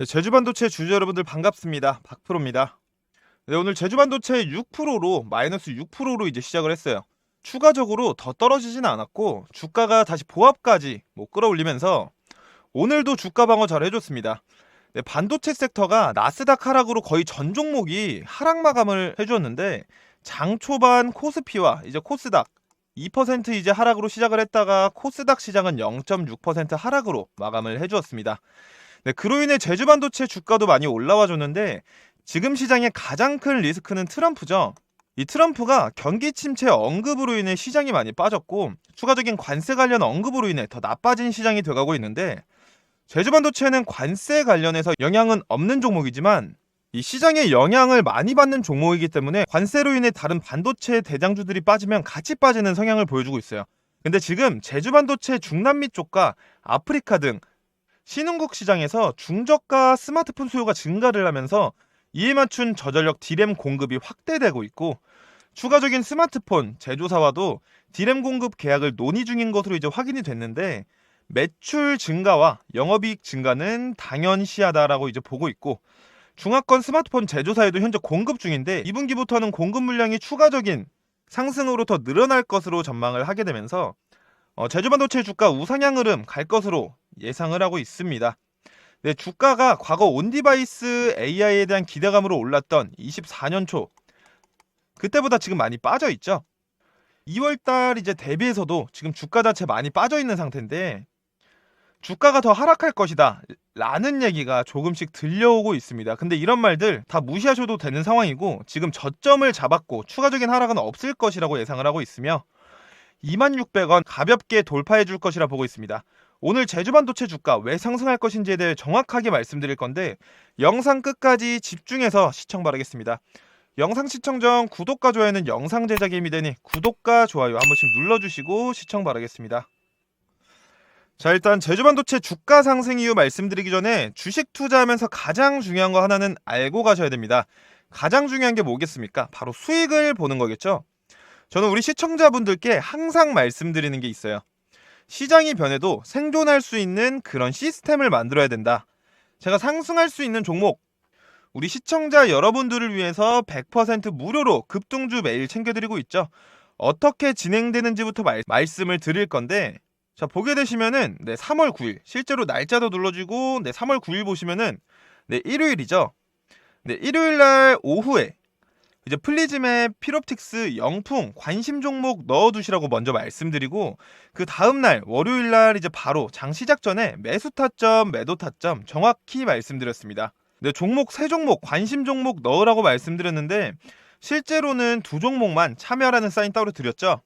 네, 제주반도체 주주 여러분들 반갑습니다. 박프로입니다. 네, 오늘 제주반도체 6%로 마이너스 6%로 이제 시작을 했어요. 추가적으로 더 떨어지지는 않았고 주가가 다시 보합까지 뭐 끌어올리면서 오늘도 주가 방어 잘 해줬습니다. 네, 반도체 섹터가 나스닥 하락으로 거의 전 종목이 하락 마감을 해주었는데 장 초반 코스피와 이제 코스닥 2% 이제 하락으로 시작을 했다가 코스닥 시장은 0.6% 하락으로 마감을 해주었습니다. 네, 그로 인해 제주 반도체 주가도 많이 올라와 줬는데 지금 시장의 가장 큰 리스크는 트럼프죠. 이 트럼프가 경기 침체 언급으로 인해 시장이 많이 빠졌고 추가적인 관세 관련 언급으로 인해 더 나빠진 시장이 돼가고 있는데 제주 반도체는 관세 관련해서 영향은 없는 종목이지만 이 시장에 영향을 많이 받는 종목이기 때문에 관세로 인해 다른 반도체 대장주들이 빠지면 같이 빠지는 성향을 보여주고 있어요. 근데 지금 제주 반도체 중남미 쪽과 아프리카 등 신흥국 시장에서 중저가 스마트폰 수요가 증가를 하면서 이에 맞춘 저전력 디램 공급이 확대되고 있고 추가적인 스마트폰 제조사와도 디램 공급 계약을 논의 중인 것으로 이제 확인이 됐는데 매출 증가와 영업이익 증가는 당연시하다라고 이제 보고 있고 중화권 스마트폰 제조사에도 현재 공급 중인데 2분기부터는 공급 물량이 추가적인 상승으로 더 늘어날 것으로 전망을 하게 되면서 어, 제주반도체 주가 우상향 흐름 갈 것으로 예상을 하고 있습니다. 네, 주가가 과거 온디바이스 AI에 대한 기대감으로 올랐던 24년 초 그때보다 지금 많이 빠져 있죠. 2월달 이제 대비해서도 지금 주가 자체 많이 빠져 있는 상태인데 주가가 더 하락할 것이다 라는 얘기가 조금씩 들려오고 있습니다. 근데 이런 말들 다 무시하셔도 되는 상황이고 지금 저점을 잡았고 추가적인 하락은 없을 것이라고 예상을 하고 있으며 2600원 가볍게 돌파해 줄 것이라 보고 있습니다. 오늘 제주반도체 주가 왜 상승할 것인지에 대해 정확하게 말씀드릴 건데 영상 끝까지 집중해서 시청 바라겠습니다. 영상 시청 전 구독과 좋아요는 영상 제작에 힘이 되니 구독과 좋아요 한 번씩 눌러주시고 시청 바라겠습니다. 자 일단 제주반도체 주가 상승 이유 말씀드리기 전에 주식 투자하면서 가장 중요한 거 하나는 알고 가셔야 됩니다. 가장 중요한 게 뭐겠습니까? 바로 수익을 보는 거겠죠. 저는 우리 시청자분들께 항상 말씀드리는 게 있어요. 시장이 변해도 생존할 수 있는 그런 시스템을 만들어야 된다. 제가 상승할 수 있는 종목, 우리 시청자 여러분들을 위해서 100% 무료로 급등주 매일 챙겨드리고 있죠. 어떻게 진행되는지부터 말, 말씀을 드릴 건데, 자, 보게 되시면은, 네, 3월 9일, 실제로 날짜도 눌러주고, 네, 3월 9일 보시면은, 네, 일요일이죠. 네, 일요일 날 오후에 이제 플리즘의 피롭틱스 영풍 관심 종목 넣어두시라고 먼저 말씀드리고 그 다음 날 월요일 날 이제 바로 장 시작 전에 매수 타점, 매도 타점 정확히 말씀드렸습니다. 네, 종목 세 종목 관심 종목 넣으라고 말씀드렸는데 실제로는 두 종목만 참여라는 사인 따로 드렸죠.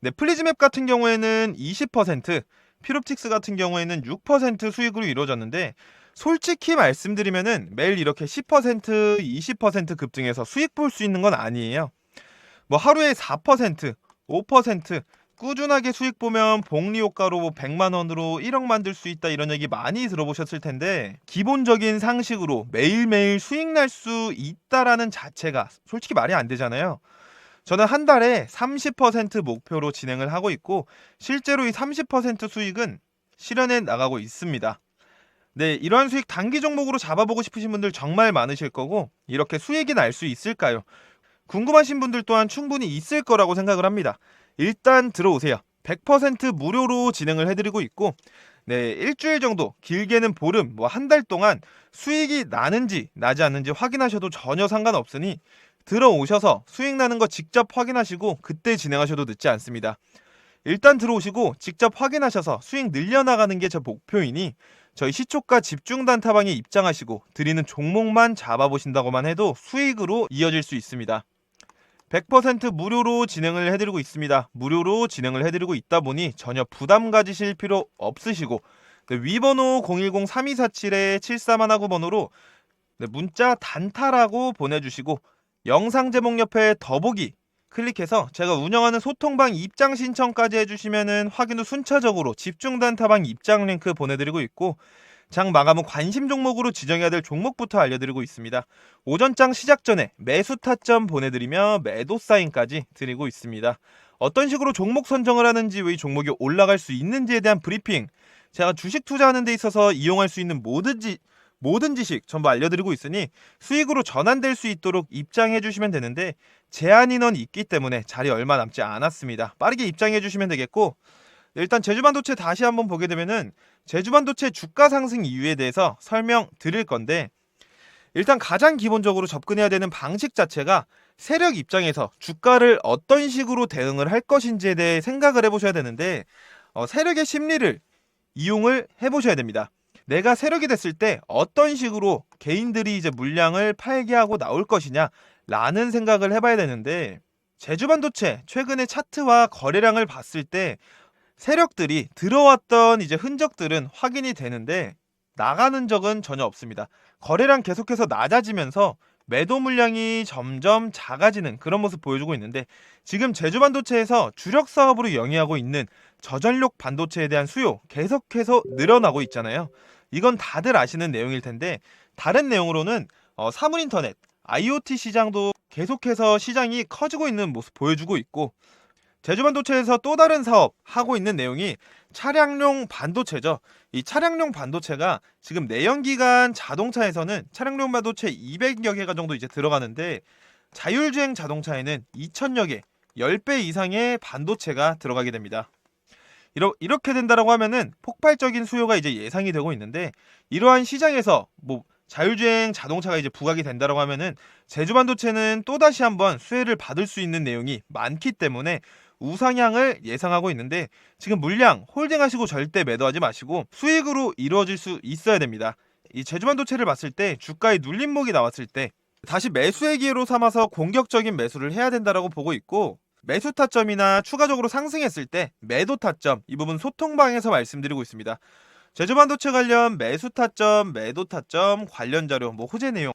네, 플리즈맵 같은 경우에는 20%, 피롭틱스 같은 경우에는 6% 수익으로 이루어졌는데 솔직히 말씀드리면은 매일 이렇게 10%, 20% 급등해서 수익 볼 수 있는 건 아니에요. 뭐 하루에 4%, 5% 꾸준하게 수익 보면 복리 효과로 뭐 100만 원으로 1억 만들 수 있다 이런 얘기 많이 들어보셨을 텐데 기본적인 상식으로 매일매일 수익 날 수 있다라는 자체가 솔직히 말이 안 되잖아요. 저는 한 달에 30% 목표로 진행을 하고 있고 실제로 이 30% 수익은 실현해 나가고 있습니다. 네, 이러한 수익 단기 종목으로 잡아보고 싶으신 분들 정말 많으실 거고 이렇게 수익이 날 수 있을까요? 궁금하신 분들 또한 충분히 있을 거라고 생각을 합니다. 일단 들어오세요. 100% 무료로 진행을 해드리고 있고 네, 일주일 정도, 길게는 보름, 뭐 한 달 동안 수익이 나는지 나지 않는지 확인하셔도 전혀 상관없으니 들어오셔서 수익 나는 거 직접 확인하시고 그때 진행하셔도 늦지 않습니다. 일단 들어오시고 직접 확인하셔서 수익 늘려나가는 게 제 목표이니 저희 시초가 집중 단타방에 입장하시고 드리는 종목만 잡아보신다고만 해도 수익으로 이어질 수 있습니다. 100% 무료로 진행을 해드리고 있습니다. 무료로 진행을 해드리고 있다 보니 전혀 부담 가지실 필요 없으시고 네, 위번호 010-3247-7419번호로 네, 문자 단타라고 보내주시고 영상 제목 옆에 더보기 클릭해서 제가 운영하는 소통방 입장 신청까지 해주시면은 확인 후 순차적으로 집중 단타방 입장 링크 보내드리고 있고 장 마감 후 관심 종목으로 지정해야 될 종목부터 알려드리고 있습니다. 오전장 시작 전에 매수 타점 보내드리며 매도 사인까지 드리고 있습니다. 어떤 식으로 종목 선정을 하는지 왜이 종목이 올라갈 수 있는지에 대한 브리핑 제가 주식 투자하는 데 있어서 이용할 수 있는 뭐든지 모든 지식 전부 알려드리고 있으니 수익으로 전환될 수 있도록 입장해 주시면 되는데 제한 인원이 있기 때문에 자리 얼마 남지 않았습니다. 빠르게 입장해 주시면 되겠고 일단 제주반도체 다시 한번 보게 되면은 제주반도체 주가 상승 이유에 대해서 설명 드릴 건데 일단 가장 기본적으로 접근해야 되는 방식 자체가 세력 입장에서 주가를 어떤 식으로 대응을 할 것인지에 대해 생각을 해보셔야 되는데 어, 세력의 심리를 이용을 해보셔야 됩니다. 내가 세력이 됐을 때 어떤 식으로 개인들이 이제 물량을 팔게 하고 나올 것이냐 라는 생각을 해봐야 되는데 제주반도체 최근의 차트와 거래량을 봤을 때 세력들이 들어왔던 이제 흔적들은 확인이 되는데 나가는 적은 전혀 없습니다. 거래량 계속해서 낮아지면서 매도 물량이 점점 작아지는 그런 모습 보여주고 있는데 지금 제주 반도체에서 주력 사업으로 영위하고 있는 저전력 반도체에 대한 수요 계속해서 늘어나고 있잖아요. 이건 다들 아시는 내용일 텐데 다른 내용으로는 어, 사물인터넷, IoT 시장도 계속해서 시장이 커지고 있는 모습 보여주고 있고 제주 반도체에서 또 다른 사업 하고 있는 내용이 차량용 반도체죠. 이 차량용 반도체가 지금 내연기관 자동차에서는 차량용 반도체 200여 개가 정도 이제 들어가는데 자율주행 자동차에는 2000여 개, 10배 이상의 반도체가 들어가게 됩니다. 이러, 이렇게 된다라고 하면은 폭발적인 수요가 이제 예상이 되고 있는데 이러한 시장에서 뭐 자율주행 자동차가 이제 부각이 된다라고 하면은 제주반도체는 또 다시 한번 수혜를 받을 수 있는 내용이 많기 때문에 우상향을 예상하고 있는데 지금 물량 홀딩하시고 절대 매도하지 마시고 수익으로 이루어질 수 있어야 됩니다. 이 제주반도체를 봤을 때 주가의 눌림목이 나왔을 때 다시 매수의 기회로 삼아서 공격적인 매수를 해야 된다라고 보고 있고 매수 타점이나 추가적으로 상승했을 때 매도 타점 이 부분 소통방에서 말씀드리고 있습니다. 제주반도체 관련 매수 타점, 매도 타점, 관련 자료, 뭐 호재 내용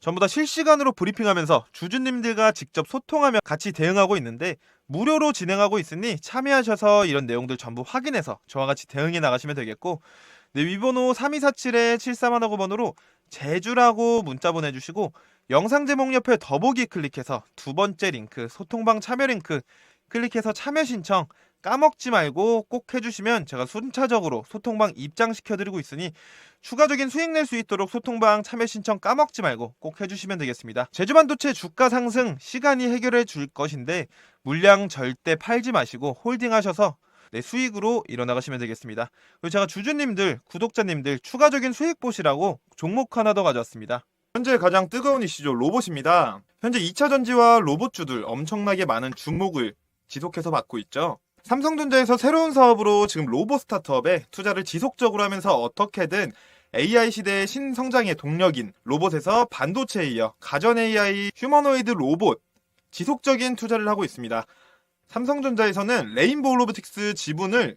전부 다 실시간으로 브리핑하면서 주주님들과 직접 소통하며 같이 대응하고 있는데 무료로 진행하고 있으니 참여하셔서 이런 내용들 전부 확인해서 저와 같이 대응해 나가시면 되겠고 네, 위번호 3247-7319번으로 제주라고 문자 보내주시고 영상 제목 옆에 더보기 클릭해서 두 번째 링크 소통방 참여 링크 클릭해서 참여 신청 까먹지 말고 꼭 해주시면 제가 순차적으로 소통방 입장시켜드리고 있으니 추가적인 수익 낼 수 있도록 소통방 참여 신청 까먹지 말고 꼭 해주시면 되겠습니다. 제주반도체 주가 상승 시간이 해결해 줄 것인데 물량 절대 팔지 마시고 홀딩하셔서 네, 수익으로 일어나가시면 되겠습니다. 그리고 제가 주주님들, 구독자님들 추가적인 수익 보시라고 종목 하나 더 가져왔습니다. 현재 가장 뜨거운 이슈죠. 로봇입니다. 현재 2차 전지와 로봇주들 엄청나게 많은 주목을 지속해서 받고 있죠. 삼성전자에서 새로운 사업으로 지금 로봇 스타트업에 투자를 지속적으로 하면서 어떻게든 AI 시대의 신성장의 동력인 로봇에서 반도체에 이어 가전 AI, 휴머노이드 로봇 지속적인 투자를 하고 있습니다. 삼성전자에서는 레인보우 로보틱스 지분을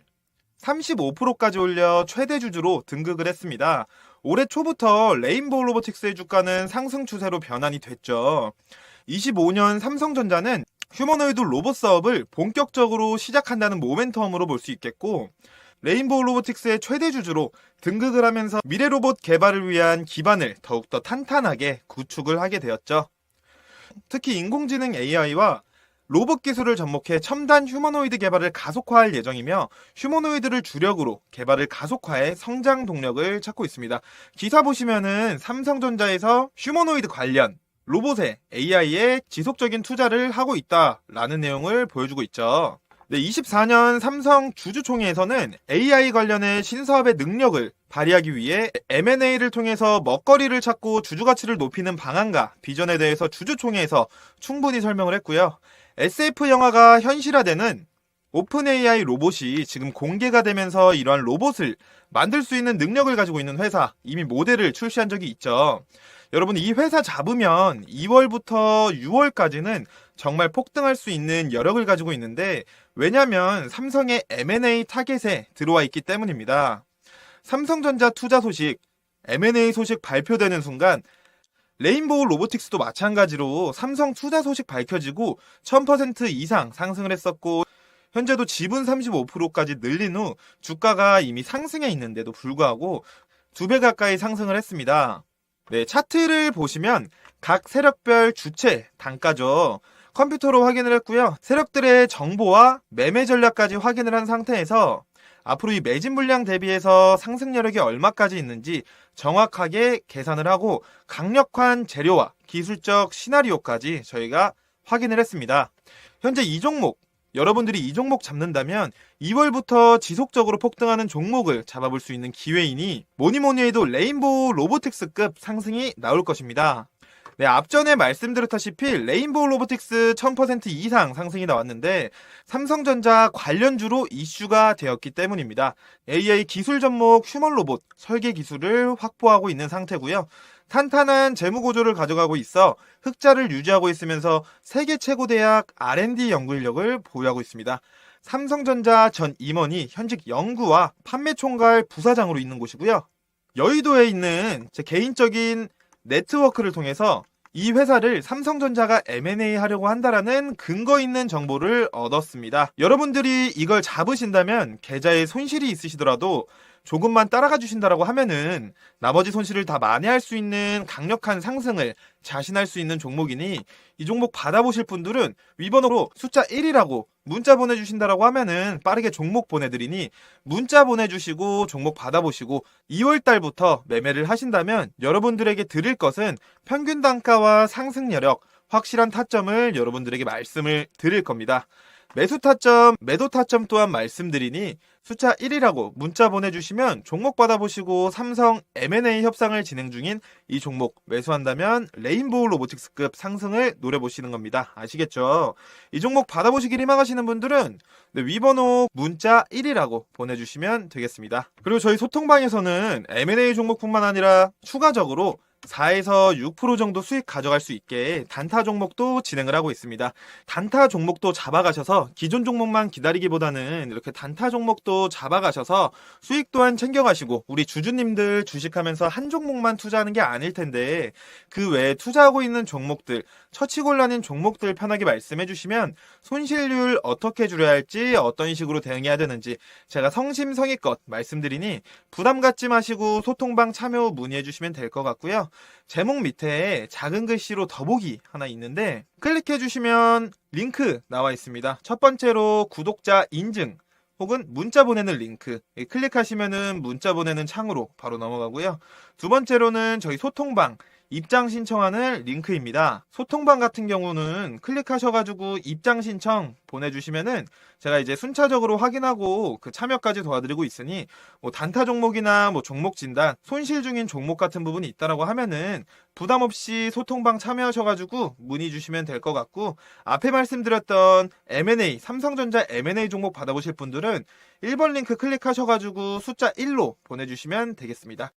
35%까지 올려 최대 주주로 등극을 했습니다. 올해 초부터 레인보우 로보틱스의 주가는 상승 추세로 변환이 됐죠. 25년 삼성전자는 휴머노이드 로봇 사업을 본격적으로 시작한다는 모멘텀으로 볼 수 있겠고 레인보우 로보틱스의 최대 주주로 등극을 하면서 미래 로봇 개발을 위한 기반을 더욱더 탄탄하게 구축을 하게 되었죠. 특히 인공지능 AI와 로봇 기술을 접목해 첨단 휴머노이드 개발을 가속화할 예정이며 휴머노이드를 주력으로 개발을 가속화해 성장 동력을 찾고 있습니다. 기사 보시면은 삼성전자에서 휴머노이드 관련 로봇에 AI에 지속적인 투자를 하고 있다라는 내용을 보여주고 있죠. 네, 24년 삼성 주주총회에서는 AI 관련의 신사업의 능력을 발휘하기 위해 M&A를 통해서 먹거리를 찾고 주주 가치를 높이는 방안과 비전에 대해서 주주총회에서 충분히 설명을 했고요. SF 영화가 현실화되는 오픈 AI 로봇이 지금 공개가 되면서 이러한 로봇을 만들 수 있는 능력을 가지고 있는 회사 이미 모델을 출시한 적이 있죠. 여러분 이 회사 잡으면 2월부터 6월까지는 정말 폭등할 수 있는 여력을 가지고 있는데 왜냐면 삼성의 M&A 타겟에 들어와 있기 때문입니다. 삼성전자 투자 소식, M&A 소식 발표되는 순간 레인보우 로보틱스도 마찬가지로 삼성 투자 소식 밝혀지고 1000% 이상 상승을 했었고 현재도 지분 35%까지 늘린 후 주가가 이미 상승해 있는데도 불구하고 두 배 가까이 상승을 했습니다. 네, 차트를 보시면 각 세력별 주체 단가죠. 컴퓨터로 확인을 했고요. 세력들의 정보와 매매 전략까지 확인을 한 상태에서 앞으로 이 매진 물량 대비해서 상승 여력이 얼마까지 있는지 정확하게 계산을 하고 강력한 재료와 기술적 시나리오까지 저희가 확인을 했습니다. 현재 이 종목 여러분들이 이 종목 잡는다면 2월부터 지속적으로 폭등하는 종목을 잡아볼 수 있는 기회이니 뭐니 뭐니 해도 레인보우 로보틱스급 상승이 나올 것입니다. 네, 앞전에 말씀드렸다시피 레인보우 로보틱스 1000% 이상 상승이 나왔는데 삼성전자 관련주로 이슈가 되었기 때문입니다. AI 기술 접목 휴먼 로봇 설계 기술을 확보하고 있는 상태고요. 탄탄한 재무 구조를 가져가고 있어 흑자를 유지하고 있으면서 세계 최고 대학 R&D 연구 인력을 보유하고 있습니다. 삼성전자 전 임원이 현직 연구와 판매 총괄 부사장으로 있는 곳이고요. 여의도에 있는 제 개인적인 네트워크를 통해서 이 회사를 삼성전자가 M&A 하려고 한다라는 근거 있는 정보를 얻었습니다. 여러분들이 이걸 잡으신다면 계좌에 손실이 있으시더라도 조금만 따라가 주신다라고 하면은 나머지 손실을 다 만회할 수 있는 강력한 상승을 자신할 수 있는 종목이니 이 종목 받아보실 분들은 위번호로 숫자 1이라고 문자 보내주신다라고 하면은 빠르게 종목 보내드리니 문자 보내주시고 종목 받아보시고 2월 달부터 매매를 하신다면 여러분들에게 드릴 것은 평균 단가와 상승 여력, 확실한 타점을 여러분들에게 말씀을 드릴 겁니다. 매수 타점, 매도 타점 또한 말씀드리니 숫자 1이라고 문자 보내주시면 종목 받아보시고 삼성 M&A 협상을 진행 중인 이 종목 매수한다면 레인보우 로보틱스급 상승을 노려보시는 겁니다. 아시겠죠? 이 종목 받아보시길 희망하시는 분들은 네, 위번호 문자 1이라고 보내주시면 되겠습니다. 그리고 저희 소통방에서는 M&A 종목뿐만 아니라 추가적으로 4에서 6% 정도 수익 가져갈 수 있게 단타 종목도 진행을 하고 있습니다. 단타 종목도 잡아가셔서 기존 종목만 기다리기보다는 이렇게 단타 종목도 잡아가셔서 수익 또한 챙겨가시고 우리 주주님들 주식하면서 한 종목만 투자하는 게 아닐 텐데 그 외에 투자하고 있는 종목들 처치곤란인 종목들 편하게 말씀해 주시면 손실률 어떻게 줄여야 할지 어떤 식으로 대응해야 되는지 제가 성심성의껏 말씀드리니 부담 갖지 마시고 소통방 참여 후 문의해 주시면 될 것 같고요. 제목 밑에 작은 글씨로 더보기 하나 있는데 클릭해 주시면 링크 나와 있습니다. 첫 번째로 구독자 인증 혹은 문자 보내는 링크 예, 클릭하시면은 문자 보내는 창으로 바로 넘어가고요. 두 번째로는 저희 소통방 입장 신청하는 링크입니다. 소통방 같은 경우는 클릭하셔가지고 입장 신청 보내주시면은 제가 이제 순차적으로 확인하고 그 참여까지 도와드리고 있으니 뭐 단타 종목이나 뭐 종목 진단, 손실 중인 종목 같은 부분이 있다라고 하면은 부담 없이 소통방 참여하셔가지고 문의 주시면 될 것 같고 앞에 말씀드렸던 M&A 삼성전자 M&A 종목 받아보실 분들은 1번 링크 클릭하셔가지고 숫자 1로 보내주시면 되겠습니다.